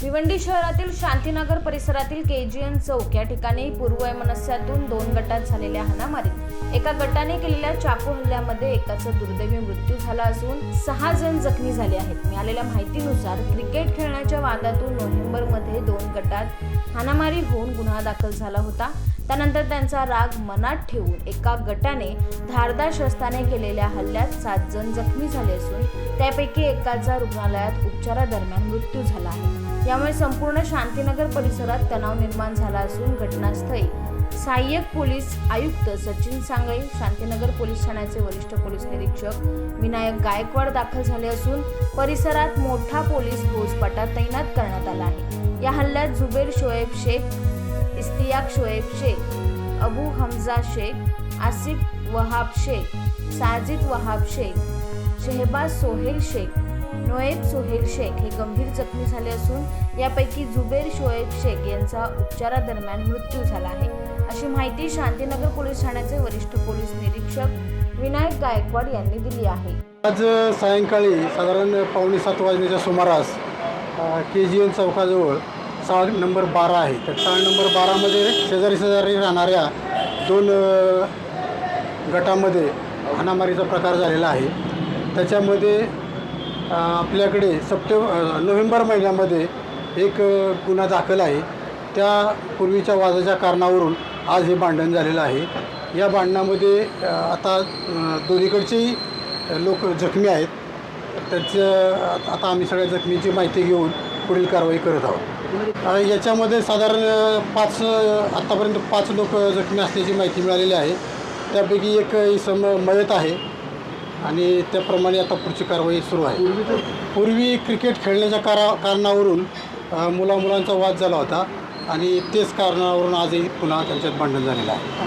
भिवंडी शहरातील शांतीनगर परिसरातील केजीएन चौक या ठिकाणी पूर्ववैमनस्यातून दोन गटात झालेल्या हाणामारीत एका गटाने केलेल्या चाकू हल्ल्यामध्ये एकाचा दुर्दैवी मृत्यू झाला असून सहा जण जखमी झाले आहेत. मिळालेल्या माहितीनुसार क्रिकेट खेळण्याच्या वादातून नोव्हेंबरमध्ये गटात हाणामारी होऊन गुन्हा दाखल झाला होता. त्यानंतर त्यांचा राग मनात ठेवून एका गटाने धारदार शस्त्राने केलेल्या हल्ल्यात सात जण जखमी झाले असून त्यापैकी एकाचा रुग्णालयात उपचारादरम्यान मृत्यू झाला आहे. यामुळे संपूर्ण शांतीनगर परिसरात तणाव निर्माण झाला असून घटनास्थळी सहाय्यक पोलीस आयुक्त सचिन सांगळे शांतीनगर पोलीस ठाण्याचे वरिष्ठ पोलीस निरीक्षक विनायक गायकवाड दाखल झाले असून परिसरात मोठा पोलीस फौजपटा तैनात करण्यात आला आहे. या हल्ल्यात जुबेर शोएब शेख इस्तियाक शोएब शेख अबू हमजा शेख आसिफ वहाब शेख साजिद वहाब शेख शेहबाज सोहेल शेख नोएब सोहेल शेख हे गंभीर जखमी झाले असून यापैकी जुबेर शोएब शेख यांचा उपचारादरम्यान मृत्यू झाला आहे. अशी माहिती शांतीनगर पोलीस ठाण्याचे वरिष्ठ पोलीस निरीक्षक विनायक गायकवाड यांनी दिली आहे. आज सायंकाळी साधारण पावणे सात वाजण्याच्या सुमारास के जी एन चौकाजवळ चाळ नंबर बारा आहे. तर चाळ नंबर बारामध्ये शेजारी शेजारी राहणाऱ्या दोन गटामध्ये हाणामारीचा प्रकार झालेला आहे. त्याच्यामध्ये आपल्याकडे सप्टेंब नोव्हेंबर महिन्यामध्ये एक गुन्हा दाखल आहे. त्या पूर्वीच्या वादाच्या कारणावरून आज हे भांडण झालेलं आहे. या भांडणामध्ये आता दोन्हीकडचेही लोक जखमी आहेत. त्याचं आता आम्ही सगळ्या जखमीची माहिती घेऊन पुढील कारवाई करत आहोत. याच्यामध्ये साधारण पाच आत्तापर्यंत पाच लोक जखमी असल्याची माहिती मिळालेली आहे. त्यापैकी एक इसम मयत आहे. आणि त्याप्रमाणे आता पुढची कारवाई सुरू आहे. पूर्वी क्रिकेट खेळण्याच्या कारा कारणावरून मुलामुलांचा वाद झाला होता आणि तेच कारणावरून आजही पुन्हा त्यांच्यात भांडण झालेलं आहे.